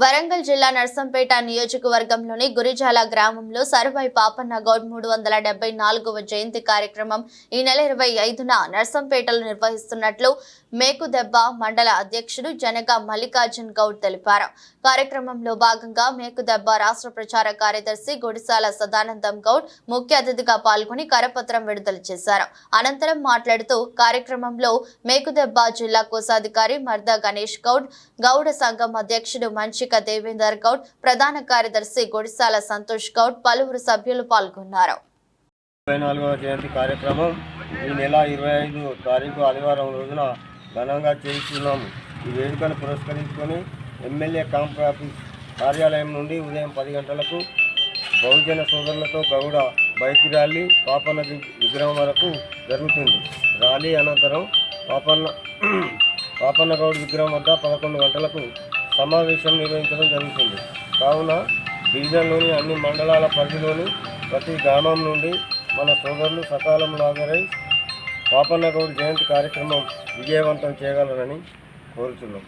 వరంగల్ జిల్లా నర్సంపేట నియోజకవర్గంలోని గురిజాల గ్రామంలో సర్వై పాపన్న గౌడ్ మూడు వందల డెబ్బై నాలుగవ జయంతి కార్యక్రమం ఈ నెల ఇరవై ఐదున నర్సంపేటలో నిర్వహిస్తున్నట్లు మేకుదెబ్బ మండల అధ్యక్షుడు జనగా మల్లికార్జున్ గౌడ్ తెలిపారు. కార్యక్రమంలో భాగంగా మేకుదెబ్బ రాష్ట్ర ప్రచార కార్యదర్శి గుడిసాల సదానందం గౌడ్ ముఖ్య అతిథిగా పాల్గొని కరపత్రం విడుదల చేశారు. అనంతరం మాట్లాడుతూ కార్యక్రమంలో మేకుదెబ్బ జిల్లా కోశాధికారి మర్దా గణేష్ గౌడ్ గౌడ సంఘం అధ్యక్షుడు మంచి మంచిక దేవేందర్ గౌడ్ ప్రధాన కార్యదర్శి గుడిసాల సంతోష్ గౌడ్ పలువురు సభ్యులు పాల్గొన్నారు. ఇరవై నాలుగవ జయంతి కార్యక్రమం ఈ నెల ఇరవై ఐదు తారీఖు ఆదివారం రోజున ఘనంగా చేస్తున్నాము ఈ వేడుకను పురస్కరించుకొని ఎమ్మెల్యే క్యాంప్ ఆఫీస్ కార్యాలయం నుండి ఉదయం పది గంటలకు బహుజన సోదరులతో గౌడ బైక్ ర్యాలీ పాపన్న విగ్రహం వరకు జరుగుతుంది. ర్యాలీ అనంతరం పాపన్న పాపన్న గౌడ్ విగ్రహం వద్ద పదకొండు గంటలకు సమావేశం నిర్వహించడం జరుగుతుంది. కావున డివిజన్లోని అన్ని మండలాల పరిధిలోని ప్రతి గ్రామం నుండి మన సోదరులు సకాలంలో హాజరై పాపన్నగౌడ్ జయంతి కార్యక్రమం విజయవంతం చేయగలరని కోరుతున్నాం